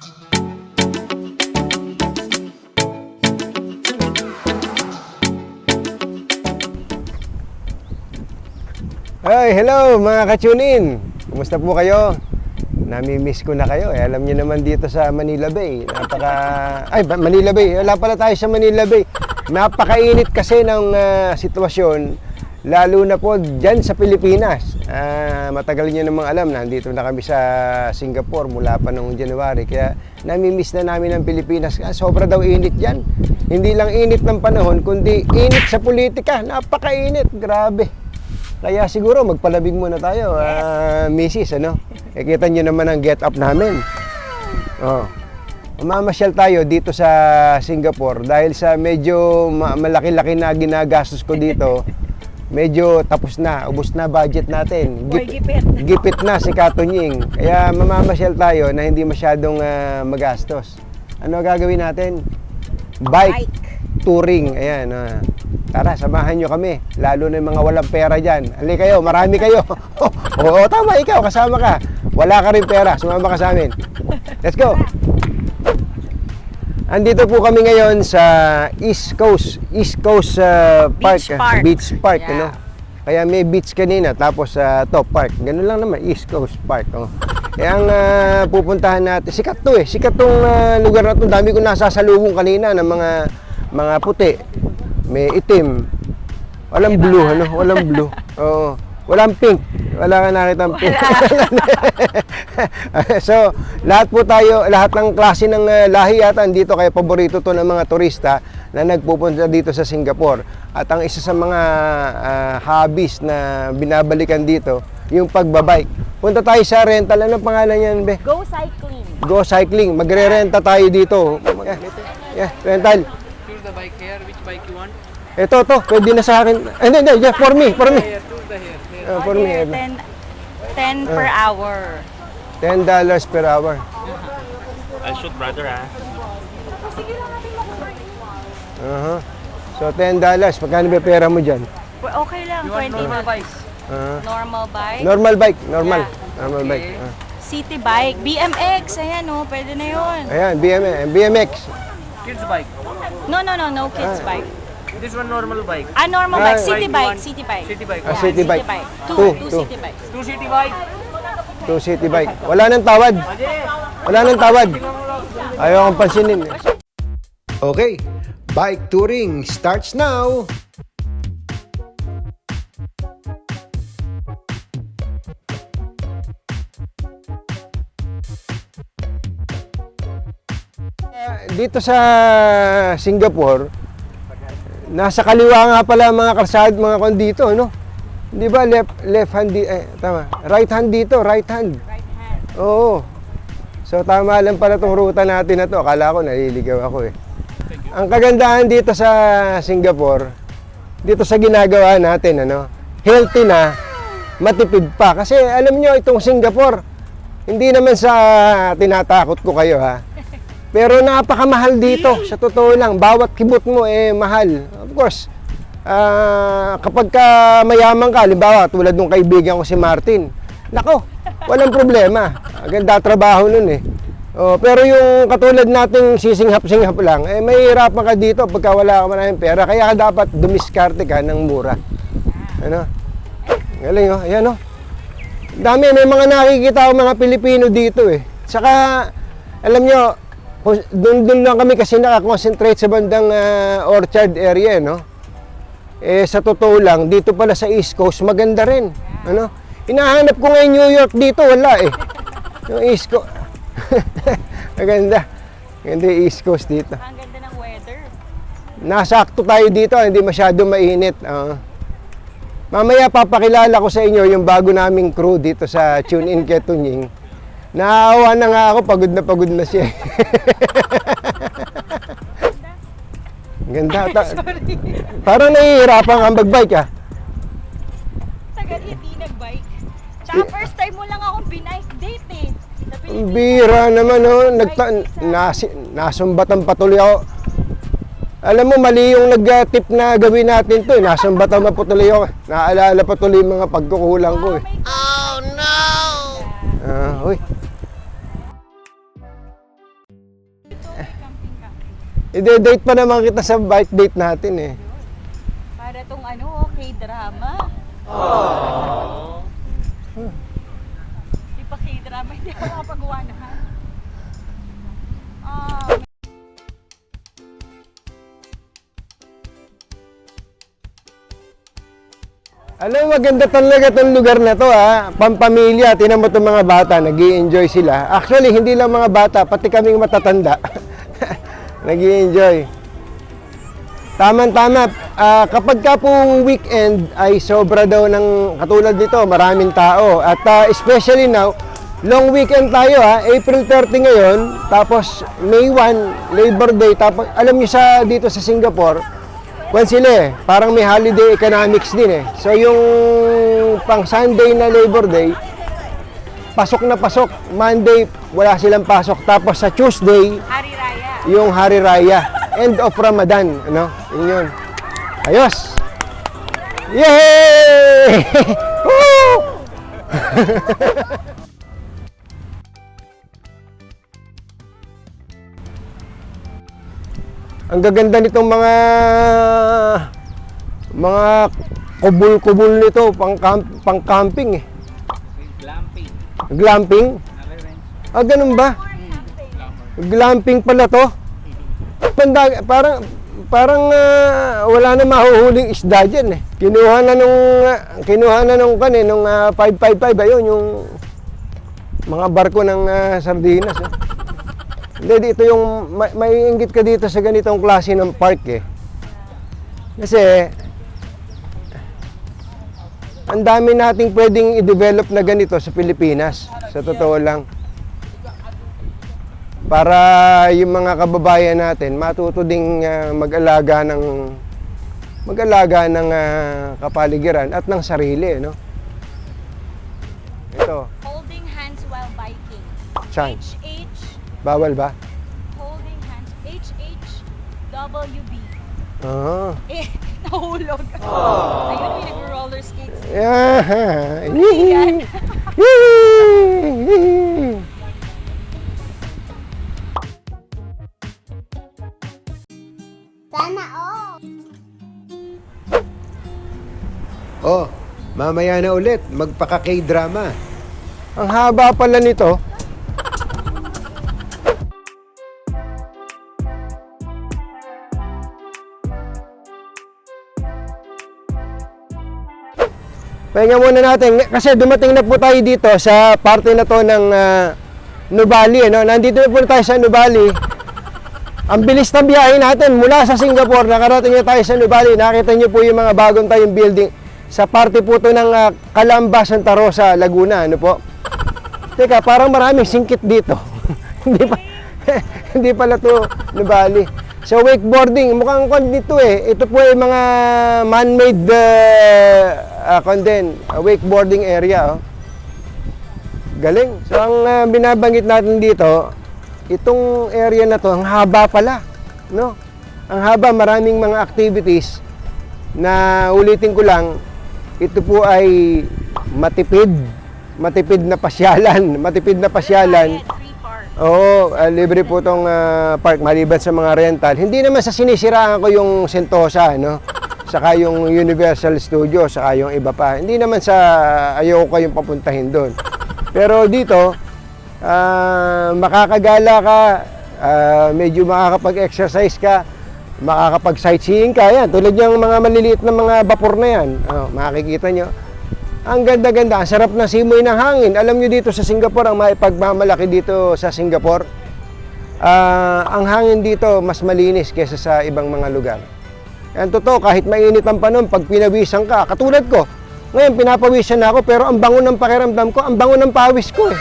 Ay, hello mga ka-tune-in. Kumusta po kayo? Nami-miss ko na kayo. Eh, alam niyo naman dito sa Manila Bay. Napaka... Ay, Manila Bay. Wala pala tayo sa Manila Bay. Napakainit kasi ng ah, sitwasyon. Lalo na po dyan sa Pilipinas. Ah, matagal niyo namang alam, nandito na kami sa Singapore mula pa noong January. Kaya nami-miss na namin ang Pilipinas. Ah, sobra daw init dyan. Hindi lang init ng panahon, kundi init sa politika. Napakainit. Grabe. Kaya siguro magpalabig muna tayo, ah, Mrs. Ano? Eh, kita nyo naman ang get up namin. Oh. Mamasyal tayo dito sa Singapore dahil sa medyo ma- malaki-laki na ginagastos ko dito. Medyo tapos na, ubos na budget natin. Boy, gipit. gipit na si Katunying. Kaya mamamasyal tayo na hindi masyadong ah, magastos. Ano gagawin natin? Bike, Bike. touring. Ayan. ah. Tara, samahan nyo kami. Lalo na yung mga walang pera dyan. Ali kayo, marami kayo. Oo, tama, ikaw, kasama ka. Wala ka rin pera, sumama ka sa amin. Let's go. Andito po kami ngayon sa East Coast, East Coast ah, Park, Beach Park. Beach Park, Yeah. ano? Kaya may beach kanina, tapos sa top park. Ganun lang naman, East Coast Park. Oh. Kaya ang ah, pupuntahan natin, sikat to eh. Sikat tong ah, lugar na to. Dami ko nasasalubong kanina ng mga mga puti. May itim. Walang blue, ano? Walang blue. Oo. Walang pink. Wala ka nakita pink. so, lahat po tayo, lahat ng klase ng uh, lahi yata dito kaya paborito to ng mga turista na nagpupunta dito sa Singapore. At ang isa sa mga ah, hobbies na binabalikan dito, yung pagbabike. Punta tayo sa rental. Ano pangalan yan, be? Go cycling. Go cycling. Magre-renta tayo dito. Yeah, yeah, rental. Choose the bike here. Which bike you want? Ito, to. Pwede na sa akin. Eh, Hindi, hindi. Yeah, for me, for me. Here, choose the here. here. Uh, for me. Here, eh. 10, 10 per hour. $10 dollars per hour. I'll shoot brother ah. Aha. So, $10. dollars. Magkano ba pera mo dyan? Well, Okay lang, You want 20 normal na. bikes? Ah. Normal bike. normal bike. Normal. Yeah. Normal Okay. bike. Ah. City bike. BMX. Ayan oh, pwede na yun. Ayan, BMX. BMX. Kids bike. No, no, no, no kids bike. This one normal bike. Ah, normal Ah, bike. City bike bike. one. City bike. City bike. Ah, Yeah, city bike. Two, Two, two, two. city bikes. Two city bike. Two city bike. Wala nang tawad. Wala nang tawad. Ayaw akong pansinin. Okay. Bike touring starts now. Ah, Dito sa Singapore, nasa kaliwa nga pala mga kalsad, mga kon dito, no? Di ba left left hand di, eh, tama. Right hand dito, right hand. Right hand. Oo. So tama lang pala tong ruta natin na to. Akala ko naliligaw ako eh. Ang kagandahan dito sa Singapore, dito sa ginagawa natin, ano, healthy na, matipid pa. Kasi alam nyo, itong Singapore, hindi naman sa tinatakot ko kayo ha. Pero napakamahal dito, sa totoo lang. Bawat kibot mo eh mahal. Of course, ah, kapag ka mayaman ka, halimbawa tulad nung kaibigan ko si Martin, nako, walang problema. Ganda trabaho nun eh. Oh, pero yung katulad nating sisinghap-singhap lang, eh mahihirapan ka dito pagka wala ka maraming pera. Kaya ka dapat dumiskarte ka ng mura. Ano? Galing oh, ayan oh. Dami, may mga nakikita ako mga Pilipino dito eh. Saka, alam nyo, doon doon lang kami kasi nakakonsentrate sa bandang ah, Orchard area, no? Eh, sa totoo lang, dito pala sa East Coast, maganda rin. Ano? Hinahanap ko ngayon New York dito, wala eh. Yung East Coast. maganda. Maganda yung East Coast dito. Ang ganda ng weather. Nasakto tayo dito, hindi masyado mainit. Oo. mamaya papakilala ko sa inyo yung bago naming crew dito sa Tune In kay Tunying. Naawa na nga ako, pagod na pagod na siya. Ang Ganda. Ta- parang nahihirapan kang mag-bike ah. Tagal hindi nag-bike. Tsaka first time mo lang akong binike date eh. Sa Ang Pilipinas. bira naman oh, nagta- nasi, nasumbatan patuloy ako. Alam mo, mali yung nag-tip na gawin natin to eh. Nasumbatan pa patuloy ako. Naalala pa tuloy yung mga pagkukulang ko eh. Oh God. Ah, uy. Ide-date pa naman kita sa bike date natin eh. Para tong ano, K-drama. Di pa K-drama, hindi ako makapagawa na ha. Ah, Alam mo, maganda talaga itong lugar na to ha. Pampamilya, tinan mo itong mga bata, nag enjoy sila. Actually, hindi lang mga bata, pati kaming matatanda. nag enjoy Tama-tama, ah, kapag ka po weekend ay sobra daw ng katulad nito, maraming tao. At ah, especially now, long weekend tayo ha, April 30 ngayon, tapos May 1, Labor Day, tapos alam niyo sa dito sa Singapore, Kwan sila eh, parang may holiday economics din eh. So yung pang Sunday na Labor Day, pasok na pasok. Monday, wala silang pasok. Tapos sa Tuesday. Yung Hari Raya. End of Ramadan. Ano? Yun yun. Ayos! Yay! Woo! Ang gaganda nitong mga mga kubul-kubul nito pang pang camping eh. Glamping. Glamping? Ah, ganun ba? Glamping pala to. Panda, parang parang ah, wala na mahuhuling isda diyan eh. Kinuha na nung ah, kinuha na nung kan eh, nung ah, 555 ayun yung mga barko ng ah, sardinas. Eh. Hindi, dito yung, may, may ka dito sa ganitong klase ng park eh. Kasi, ang dami nating pwedeng i-develop na ganito sa Pilipinas. Sa totoo lang. Para yung mga kababayan natin matuto ding ah, mag-alaga ng mag-alaga ng ah, kapaligiran at ng sarili, no? Ito, Holding hands while biking. chance. HH, Bawal ba? holding hands. HHWB. Ah. Eh, nahulog. Ayun, may nag-roller skates. Yeah. Yan. Oh, mamaya na ulit, magpaka K-drama. Ang haba pala nito. Pahinga muna natin kasi dumating na po tayo dito sa parte na to ng ah, Nubali. Ano? Nandito na po tayo sa Nubali. Ang bilis ng biyahe natin mula sa Singapore, nakarating na tayo sa Nubali. Nakita niyo po yung mga bagong tayong building sa parte po to ng ah, Calamba, Santa Rosa, Laguna. Ano po? Teka, parang maraming singkit dito. hindi pa hindi pala to Nubali. So wakeboarding, mukhang kon dito eh. Ito po ay mga man-made uh, uh, kon din, uh, wakeboarding area. Oh. Galing. So ang uh, binabanggit natin dito, itong area na to, ang haba pala, no? Ang haba, maraming mga activities na ulitin ko lang, ito po ay matipid, matipid na pasyalan, matipid na pasyalan. Oo, ah, libre po itong park maliban sa mga rental. Hindi naman sa sinisiraan ko yung Sentosa, no? Saka yung Universal Studio, saka yung iba pa. Hindi naman sa ayaw ko kayong papuntahin doon. Pero dito, ah, makakagala ka, ah, medyo makakapag-exercise ka, makakapag-sightseeing ka. Yan, tulad yung mga maliliit na mga vapor na yan. Oh, makikita nyo. Ang ganda-ganda, ang sarap ng simoy ng hangin. Alam nyo dito sa Singapore, ang maipagmamalaki dito sa Singapore, ah, ang hangin dito mas malinis kaysa sa ibang mga lugar. Yan totoo, kahit mainit ang panahon, pag pinawisan ka, katulad ko, ngayon pinapawisan na ako, pero ang bango ng pakiramdam ko, ang bango ng pawis ko eh.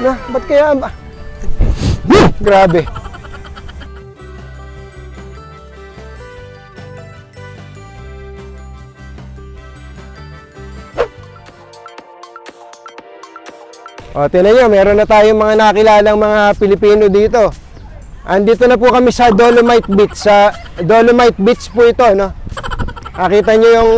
Na, ba't kaya... Grabe. O, tinan nyo, meron na tayong mga nakilalang mga Pilipino dito. Andito na po kami sa Dolomite Beach. Sa Dolomite Beach po ito, no? Nakita nyo yung...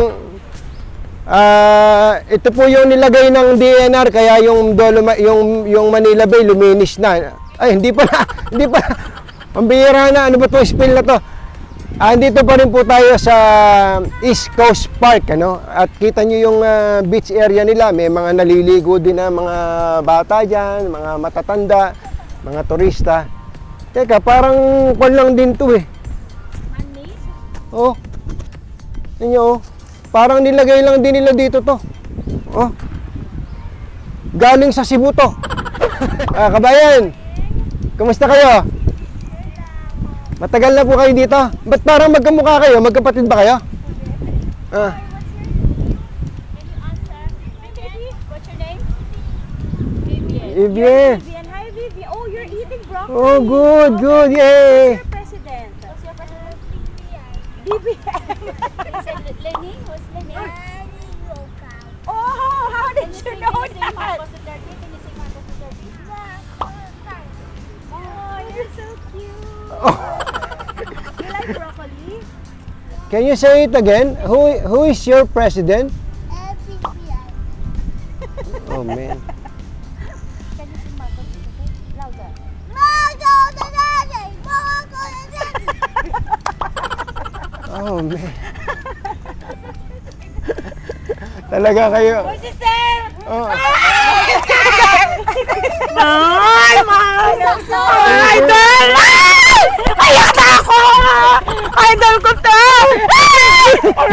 ah, ito po yung nilagay ng DNR, kaya yung Dolomite, yung, yung Manila Bay luminis na. Ay, hindi pa na, hindi pa Pambihira na, ano ba to spill na to? Ah, andito pa rin po tayo sa East Coast Park, ano? At kita nyo yung ah, beach area nila. May mga naliligo din na mga bata dyan, mga matatanda, mga turista. Teka, parang kwan lang din to eh. Oh. Ninyo oh. Parang nilagay lang din nila dito to. Oh. Galing sa Cebu to. ah, kabayan. Kumusta kayo? Matagal na po kayo dito. Ba't parang magkamukha kayo? Magkapatid ba kayo? Ah. What's your name? Vivian. Vivian. Vivian. Hi, Vivian. Oh, you're eating broccoli. Oh, good, good. Yay. Can you say it again? Who who is your president? Oh man. Oh man. Talaga kayo. Si Sir! Oh. Ay, mahal! Idol! Ay! Ayak na ako! Idol ko to! Ko!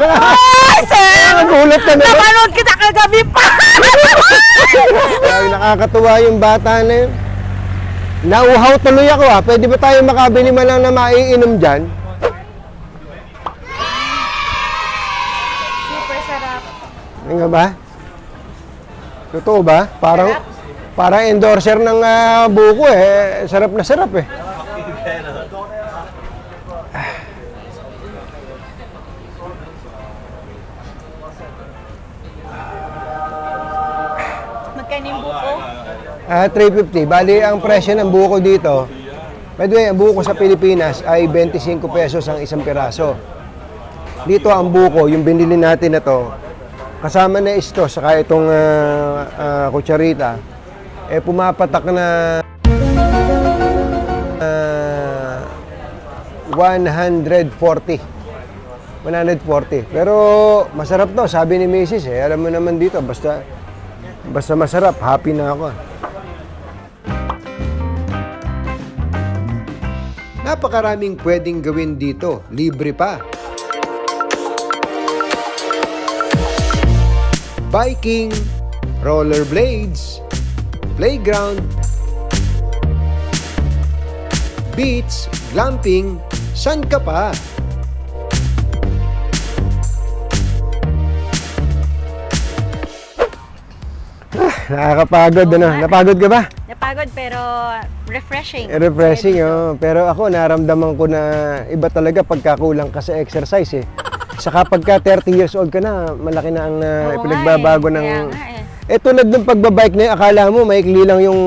Ay, Sir! Nagulat ka na. ba? Napanood kita kagabi pa! Ay, nakakatuwa yung bata na yun. Nauhaw tuloy ako ah. Pwede ba tayo makabili man lang na maiinom dyan? Super sarap. Ano nga ba? Totoo ba? Parang parang endorser ng ah, buko eh. Sarap na sarap eh. Ah, 350. Bali, ang presyo ng buko dito, by the way, ang buko sa Pilipinas ay 25 pesos ang isang piraso. Dito ang buko, yung binili natin na to, kasama na isto, saka itong ah, ah, kutsarita, eh pumapatak na ah, 140. 140. Pero masarap to, sabi ni Mrs. eh. Alam mo naman dito, basta basta masarap, happy na ako. Napakaraming pwedeng gawin dito, libre pa. Biking, rollerblades, playground, beach, glamping, san ka pa? Ah, nakakapagod ano? Napagod ka ba? Napagod pero refreshing. Eh, Refreshing, oh. Pero ako, naramdaman ko na iba talaga pagkakulang ka sa exercise, eh. Saka pagka 30 years old ka na, malaki na ang uh, Oo pinagbabago nga eh. ng... Kaya nga eh. Eh, tulad ng pagbabike na yun, akala mo, maikli lang yung,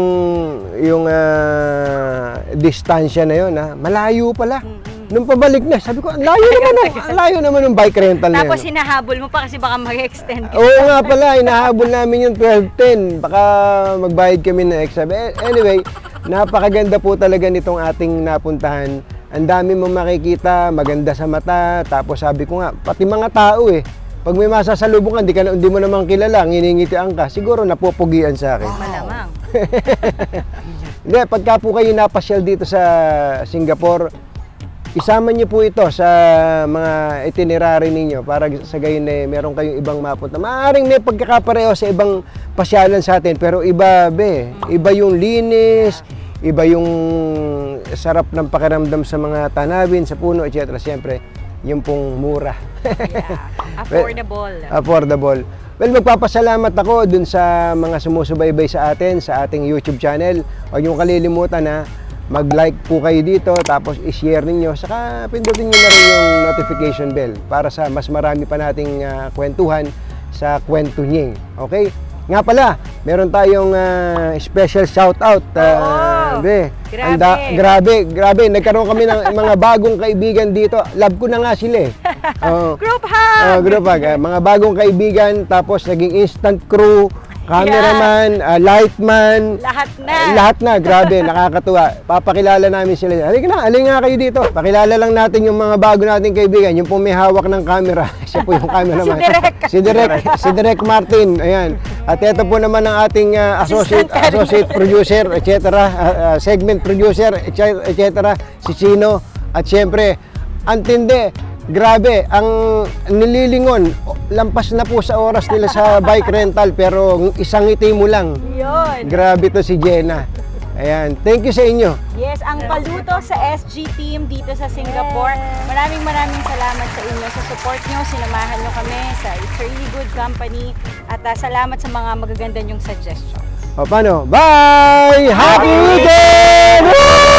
yung ah, distansya na yun, ha? Malayo pala. Nung pabalik na, sabi ko, ang layo naman, oh, ang layo naman ng bike rental na Tapos yun. hinahabol mo pa kasi baka mag-extend ka. Oo nga pala, inahabol namin yung 12.10. Baka magbayad kami ng extra. Anyway, napakaganda po talaga nitong ating napuntahan. Ang dami mong makikita, maganda sa mata. Tapos sabi ko nga, pati mga tao eh. Pag may masasalubong ka, hindi, ka, hindi mo naman kilala, nginingitian ka, siguro napupugian sa akin. Malamang. Hindi, pagka po kayo napasyal dito sa Singapore, isama niyo po ito sa mga itinerary ninyo para sa gayon eh, meron kayong ibang mapunta. Maaaring may pagkakapareho sa ibang pasyalan sa atin, pero iba be, iba yung linis, iba yung sarap ng pakiramdam sa mga tanawin, sa puno, etc. Siyempre, yung pong mura. Yeah. Affordable. Affordable. Well, magpapasalamat ako dun sa mga sumusubaybay sa atin, sa ating YouTube channel. Huwag niyong kalilimutan na mag-like po kayo dito, tapos i-share ninyo, saka pindutin niyo na rin yung notification bell para sa mas marami pa nating ah, kwentuhan sa Kwento Nying. Okay? Nga pala, meron tayong ah, special shout-out. ah, Oo. be. Grabe. Anda, grabe, grabe. Nagkaroon kami ng mga bagong kaibigan dito. Love ko na nga sila eh. Oo. Group hug! Oh, group hug. ah, mga bagong kaibigan, tapos naging instant crew. Cameraman, ah, lightman, Lahat na. Ah, lahat na, grabe, nakakatuwa. Papakilala namin sila. Halika na, halika nga kayo dito. Pakilala lang natin yung mga bago nating kaibigan. Yung po may hawak ng camera. Siya po yung cameraman. Si Direk. Si Direk, si Direk Martin. Ayan. At ito po naman ang ating ah, associate, associate producer, etc. ah, ah, segment producer, etc. Si Chino. At syempre, ang tindi. Grabe, ang nililingon, lampas na po sa oras nila sa bike rental pero isang ngiti mo lang. Yun. Grabe to si Jenna. Ayan, thank you sa inyo. Yes, ang paluto sa SG team dito sa Singapore. Maraming maraming salamat sa inyo sa support nyo. Sinamahan nyo kami sa It's a Really Good Company. At ah, salamat sa mga magaganda nyong suggestions. O paano? Bye! Happy weekend! Woo!